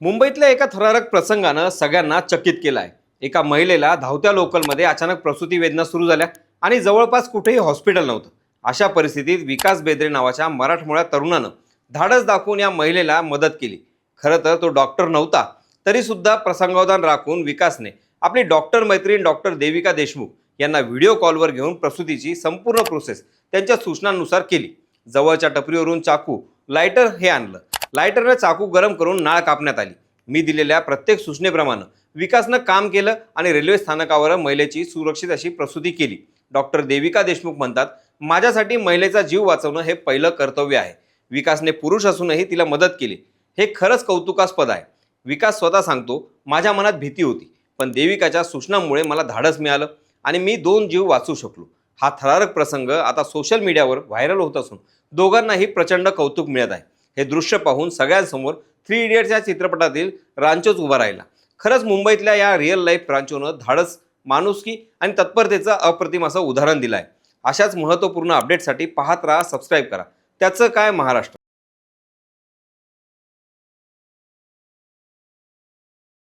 मुंबईतल्या एका थरारक प्रसंगानं सगळ्यांना चकित केलं आहे एका महिलेला धावत्या लोकलमध्ये अचानक प्रसूती वेदना सुरू झाल्या आणि जवळपास कुठेही हॉस्पिटल नव्हतं. अशा परिस्थितीत विकास बेद्रे नावाच्या मराठमोळ्या तरुणानं धाडस दाखवून या महिलेला मदत केली. खरं तर तो डॉक्टर नव्हता तरीसुद्धा प्रसंगावधान राखून विकासने आपली डॉक्टर मैत्रीण डॉक्टर देविका देशमुख यांना व्हिडिओ कॉलवर घेऊन प्रसूतीची संपूर्ण प्रोसेस त्यांच्या सूचनांनुसार केली. जवळच्या टपरीवरून चाकू लायटर हे आणलं. लायटरनं चाकू गरम करून नाळ कापण्यात आली. मी दिलेल्या प्रत्येक सूचनेप्रमाणे विकासनं काम केलं आणि रेल्वे स्थानकावर महिलेची सुरक्षित अशी प्रसूती केली. डॉक्टर देविका देशमुख म्हणतात माझ्यासाठी महिलेचा जीव वाचवणं हे पहिलं कर्तव्य आहे. विकासने पुरुष असूनही तिला मदत केली. हे खरंच कौतुकास्पद आहे. विकास स्वतः सांगतो माझ्या मनात भीती होती पण देविकाच्या सूचनांमुळे मला धाडस मिळालं आणि मी दोन जीव वाचू शकलो. हा थरारक प्रसंग आता सोशल मीडियावर व्हायरल होत असून दोघांनाही प्रचंड कौतुक मिळत आहे. हे दृश्य पाहून सगळ्यांसमोर थ्री इडियट्स या चित्रपटातील रांचोच उभा राहिला. खरंच मुंबईतल्या या रिअल लाईफ रांचोनं धाडस माणुसकी आणि तत्परतेचं अप्रतिम असं उदाहरण दिलं आहे अशाच महत्त्वपूर्ण अपडेटसाठी पाहत राहा सबस्क्राईब करा. त्याचं काय महाराष्ट्र?